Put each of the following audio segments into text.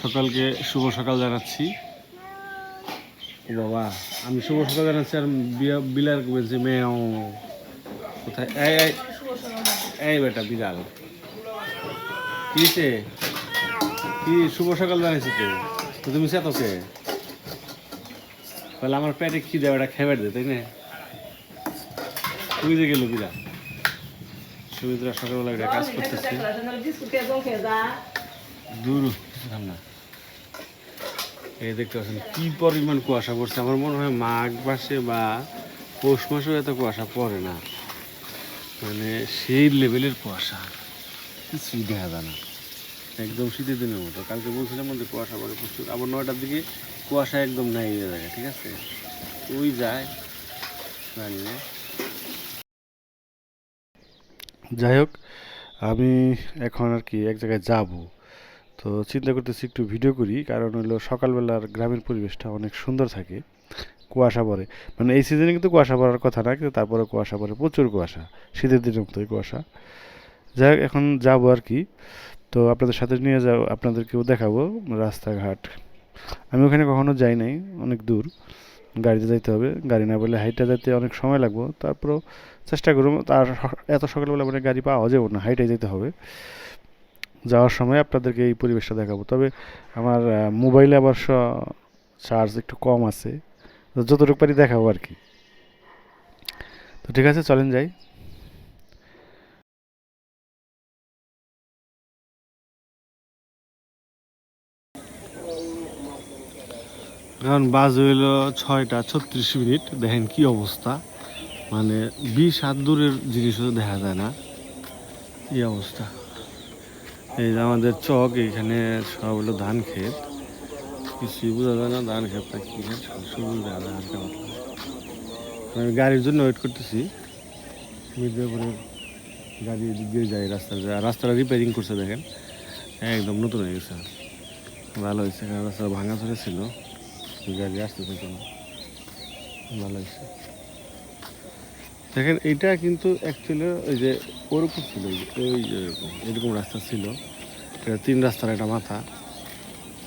সকালকে শুভ সকাল জানাচ্ছি বাবা আমি শুভ সকাল জানাচ্ছি আর বিলার বলছি মেয়ে কোথায় বেটা বিড়াল কিছে কি শুভ সকাল জানাইছি তো তো তুমি চেতকে তাহলে আমার পেটে কি দেবে ওটা খেয়ে দে তাই না তুই যে গেল বিড়াল সুমিত্রা সকালবেলা কাজ করতেছে দূর এই দেখতে পাচ্ছেন, কি পরিমাণ কুয়াশা পড়ছে। আমার মনে হয় মাঘ মাসে বা পৌষ মাসেও এত কুয়াশা পড়ে না। মানে সেই লেভেলের কুয়াশা। কিছুই দেখা যায় না। একদম শীতের দিনের মতো। কালকে বলছিলাম মধ্যে কুয়াশা পড়ে প্রচুর। আবার নয়টার দিকে কুয়াশা একদম নাই হয়ে যায় ঠিক আছে? ওই যায়, জানি যাই হোক, আমি এখন আর কি এক জায়গায় যাব। তো চিন্তা করতেছি একটু ভিডিও করি, কারণ হলো সকালবেলার গ্রামের পরিবেশটা অনেক সুন্দর থাকে, কুয়াশা পড়ে। মানে এই সিজনে কিন্তু কুয়াশা পড়ার কথা না, কিন্তু তারপরে কুয়াশা পড়ে, প্রচুর কুয়াশা, শীতের দিনের মতোই কুয়াশা। যাই এখন যাব আর কি। তো আপনাদের সাথে নিয়ে যাও, আপনাদেরকেও দেখাবো রাস্তাঘাট। আমি ওখানে কখনো যাই নাই, অনেক দূর। গাড়িতে যাইতে হবে, গাড়ি না বলে হাইটে যেতে অনেক সময় লাগবো। তারপরেও চেষ্টা করব, তার এত সকালবেলা মানে গাড়ি পাওয়া যাবে না, হাইটে যেতে হবে। যাওয়ার সময় আপনাদেরকে এই পরিবেশটা দেখাবো। তবে আমার মোবাইলে অবশ্য চার্জ একটু কম আছে। যতটুকু পারি দেখাবো আর কি। তো ঠিক আছে, চলেন যাই। কারণ বাস হইল ছয়টা ছত্রিশ মিনিট। দেখেন কি অবস্থা। মানে বিশ হাত দূরের জিনিসও দেখা যায় না। এই অবস্থা। এই যে আমাদের চক, এখানে সব হলো ধান ক্ষেত। কিছুই বোঝা যায় না ধান ক্ষেতটা কি সবুজ আমি গাড়ির জন্য ওয়েট করতেছি। মির্জাপুরের গাড়ি এদিক দিয়ে যায় রাস্তা যায় রাস্তাটা রিপেয়ারিং করছে দেখেন। একদম নতুন হয়ে গেছে। ভালো হয়েছে, কারণ রাস্তা ভাঙা চলে ছিল। গাড়ি আসতেছে কোনো। ভালো হয়েছে। দেখেন এটা কিন্তু অ্যাকচুয়ালি ওই যে ওরকম ছিল ওই যে এরকম রাস্তা ছিল। এটা তিন রাস্তার একটা মাথা,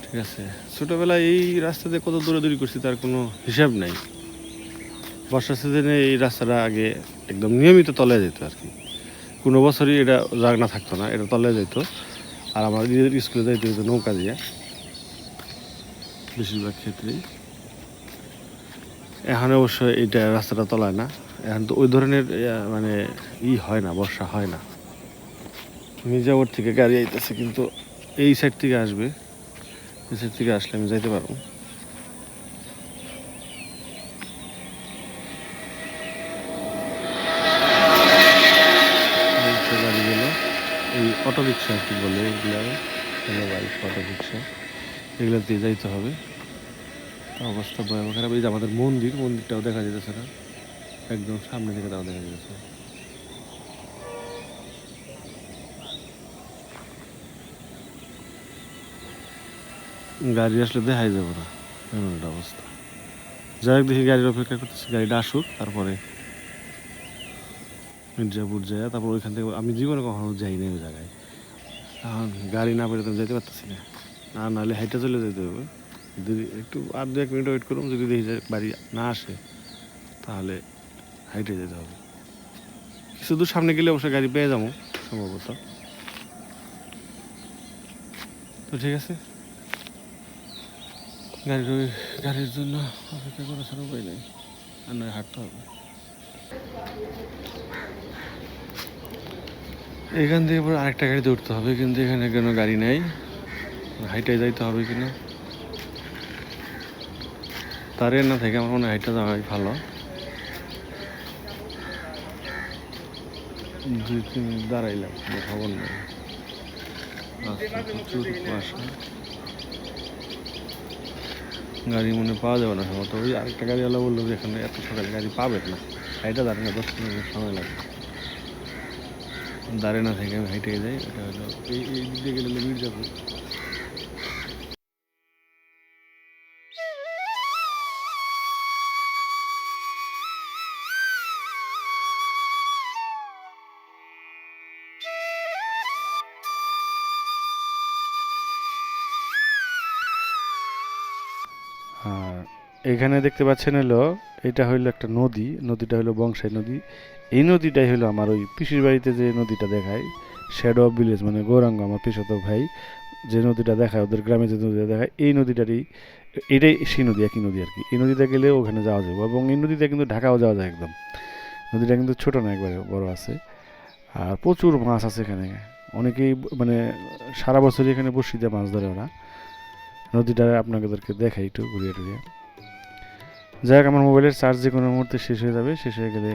ঠিক আছে? ছোটোবেলায় এই রাস্তা দিয়ে কত দৌড়াদৌড়ি করছি তার কোনো হিসাব নাই। বর্ষার সিজনে এই রাস্তাটা আগে একদম নিয়মিত তলে যেত আর কি। কোনো বছরই এটা জাগনা থাকতো না, এটা তলে যেত। আর আমার নিজেদের স্কুলে যাইতে হতো নৌকা দিয়ে, বেশিরভাগ ক্ষেত্রেই। এখন অবশ্য এটা রাস্তাটা তলায় না। এখন তো ওই ধরনের মানে ই হয় না, বর্ষা হয় না। মির্জাপুর থেকে গাড়ি আইতেছে, কিন্তু এই সাইড থেকে আসবে। এই সাইড থেকে আসলে আমি যাইতে পারব। গাড়িগুলো, এই অটো রিক্সা আর কি বলে এগুলো বাইক অটো রিক্সা এগুলোতে যাইতে হবে। অবস্থা ভয়াবহ খারাপ। এই যে আমাদের মন্দির, মন্দিরটাও দেখা যেতেছে না। একদম সামনে থেকে তাও দেখা যেতেছে গাড়ি আসলে দেখাই যাব না, এমন একটা অবস্থা। যাই হোক, দেখি গাড়ির অপেক্ষা করতেছি, গাড়িটা আসুক, তারপরে মির্জাপুর যায়, তারপর ওইখান থেকে আমি জীবনে কখনো যাই না ওই জায়গায়। এখন গাড়ি না পেলে তো যেতে পারতেছি না। না নাহলে হাইটে চলে যেতে হবে। যদি একটু আর দু এক মিনিট ওয়েট করুন যদি দেখি বাড়ি না আসে, তাহলে হাইটে যেতে হবে। কিছু দূর সামনে গেলে অবশ্যই গাড়ি পেয়ে যাব, সম্ভবত। তো ঠিক আছে। ওই গাড়ির জন্য অপেক্ষা করা ছাড়া উপায় নেই। আর নয়, হাঁটতে হবে। এখান থেকে পরে আরেকটা গাড়িতে উঠতে হবে, কিন্তু এখানে কোনো গাড়ি নেই। হাইটে যাইতে হবে কিনা? তার না থেকে আমার মনে হয় হাইটা যাওয়াই ভালো। মিনিট দাঁড়াইলাম খবর নেই। প্রচুর কুয়াশা গাড়ি মনে পাওয়া যাবে না সম্ভবত ওই আরেকটা গাড়িওয়ালা বলল যে এখানে এত সকালে গাড়ি পাবেন না। হাইটা দাঁড়িয়ে না, দশ মিনিট সময় লাগবে দাঁড়িয়ে না থেকে আমি হাইটে যাই, এটা হলো এই দিক দিয়ে গেলে মির্জাপুর। আর এখানে দেখতে পাচ্ছেন হলো, এটা হইল একটা নদী, নদীটা হলো বংশাই নদী। এই নদীটাই হলো আমার ওই পিসির বাড়িতে যে নদীটা দেখায় শ্যাডো অফ ভিলেজ মানে গৌরাঙ্গ আমার পিসত ভাই, যে নদীটা দেখায়, ওদের গ্রামে যে নদীটা দেখায়, এই নদীটারই, এটাই সেই নদী, একই নদী আর কি। এই নদীতে গেলে ওখানে যাওয়া যাবে এবং এই নদীতে কিন্তু ঢাকাও যাওয়া যায় একদম। নদীটা কিন্তু ছোটো না, একবারে বড় আছে। আর প্রচুর মাছ আছে এখানে। অনেকেই মানে সারা বছরই এখানে বসি দিয়ে মাছ ধরে ওরা। নদীটা আপনাদেরকে দেখাই একটু, ঘুরিয়ে টুরিয়ে। যাই হোক, আমার মোবাইলের চার্জ যে কোনো মুহূর্তে শেষ হয়ে যাবে, শেষ হয়ে গেলে